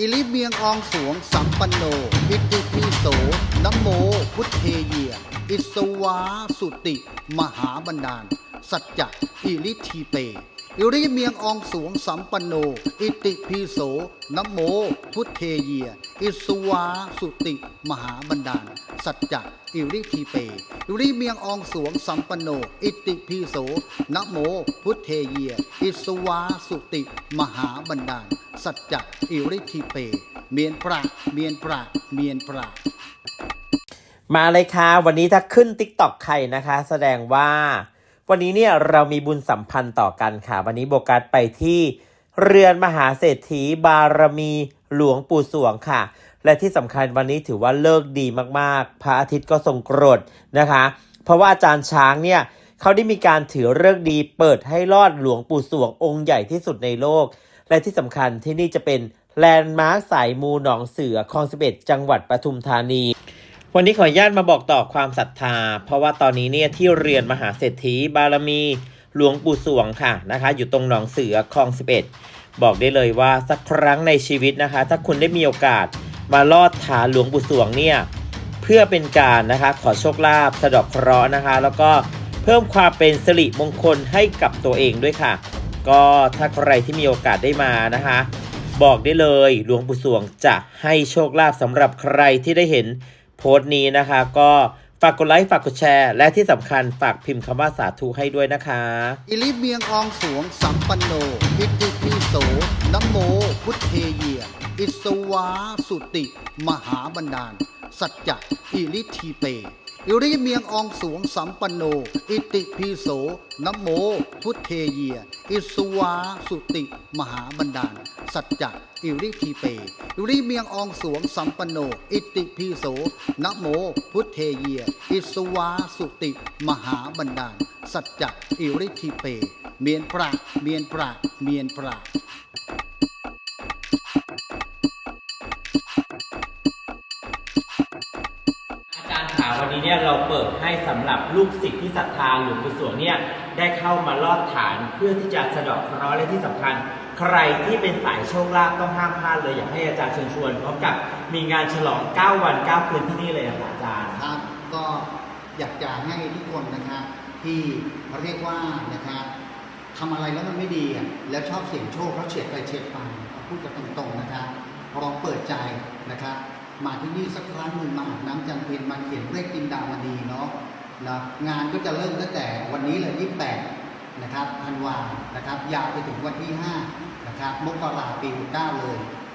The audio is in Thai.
อิลิเมียงอองสวงสัมปันโนอิติปิโสนโม พุทเทเยียอิสวาสุติ มหาบันดาล สัจจะอิลิทีเป อิริเมียงอองสวงสัมปันโน อิติปิโสนโม พุทเทเย อิสวาสุติ มหาบันดาล สัจจะอิริทีเป อิริเมียงอองสวงสัมปันโน อิติปิโสนโม พุทเทเย อิสวาสุติ มหาบันดาล สัจจะอิริทีเป เมียนปราเมียนปราเมียนปรามาเลยค่ะ วันนี้ถ้าขึ้น t ิ k t o k ใครนะคะ แสดงว่า วันนี้เนี่ยเรามีบุญสัมพันธ์ต่อกันค่ะ วันนี้โบกัสไปที่เรือนมหาเศรษฐีบารมีหลวงปู่สวงค่ะ และที่สำคัญวันนี้ถือว่าเลิกดีมากๆ พระอาทิตย์ก็ทรงกรดนะคะ เพราะว่าอาจารย์ช้างเนี่ยเขาได้มีการถือเลิกดีเปิดให้รอดหลวงปู่สวงองค์ใหญ่ที่สุดในโลก และที่สำคัญที่นี่จะเป็นแลนด์มาร์คสายมูหนองเสือคลองสิบเอ็ดจังหวัดปทุมธานี วันนี้ขออนุญาตมาบอกต่อความศรัทธา เพราะว่าตอนนี้เนี่ยที่เรือนมหาเศรษฐีบารมีหลวงปู่สวงค่ะนะคะ อยู่ตรงหนองเสือคลอง 11 บอกได้เลยว่าสักครั้งในชีวิตนะคะ ถ้าคุณได้มีโอกาสมาลอดฐานหลวงปู่สวงเนี่ยเพื่อเป็นการนะคะขอโชคลาภสะดอกเคราะห์นะคะ แล้วก็เพิ่มความเป็นสิริมงคลให้กับตัวเองด้วยค่ะ ก็ถ้าใครที่มีโอกาสได้มานะคะ บอกได้เลยหลวงปู่สวงจะให้โชคลาภสำหรับใครที่ได้เห็น โพสต์นี้นะคะ ก็ฝากกดไลค์ฝากกดแชร์ และที่สำคัญฝากพิมพ์คำว่าสาธุให้ด้วยนะคะ อิลิเมียงอองสวงสัมปันโนพิติพิโสนโม พุทเทเยีย อิสวาสุติ มหาบันดาล สัจจะอิลิทีเป อิริเมียงอองสวงสัมปันโน อิติปิโสนโม พุทเทเย อิสวาสุติ มหาบันดาล สัจจะอิริทีเป อิริเมียงอองสวงสัมปันโน อิติปิโสนโม พุทเทเย อิสวาสุติ มหาบันดาล สัจจะอิริทีเป เมียนปราเมียนปราเมียนปรา วันนี้เนี่ยเราเปิดให้สำหรับลูกศิษย์ที่ศรัทธาหลวงปู่สวงเนี่ยได้เข้ามาลอดฐานเพื่อที่จะสะดอกเคราะห์และที่สำคัญ ใครที่เป็นสายโชคลาภต้องห้ามพลาดเลยอยากให้อาจารย์เชิญชวนพร้อมกับมีงานฉลอง 9 วัน 9 คืนที่นี่เลยอะค่ะอาจารย์ครับก็อยากจะให้ทุกคนนะครับที่เรียกว่านะครับทำอะไรแล้วมันไม่ดีแล้วชอบเสี่ยงโชคแล้วเฉียดไปเฉียดไปพูดกันตรงๆนะครับลองเปิดใจนะครับมาที่นี่สักครั้งหนึ่งมาอาบน้ มันเขียนเลขกินดาวมาดีเนาะนะงานก็จะเริ่มตั้งแต่วันนี้เลย28 นะครับธันวานะครับ ยาวไปถึงวันที่ 5 นะครับมกราปี69เลย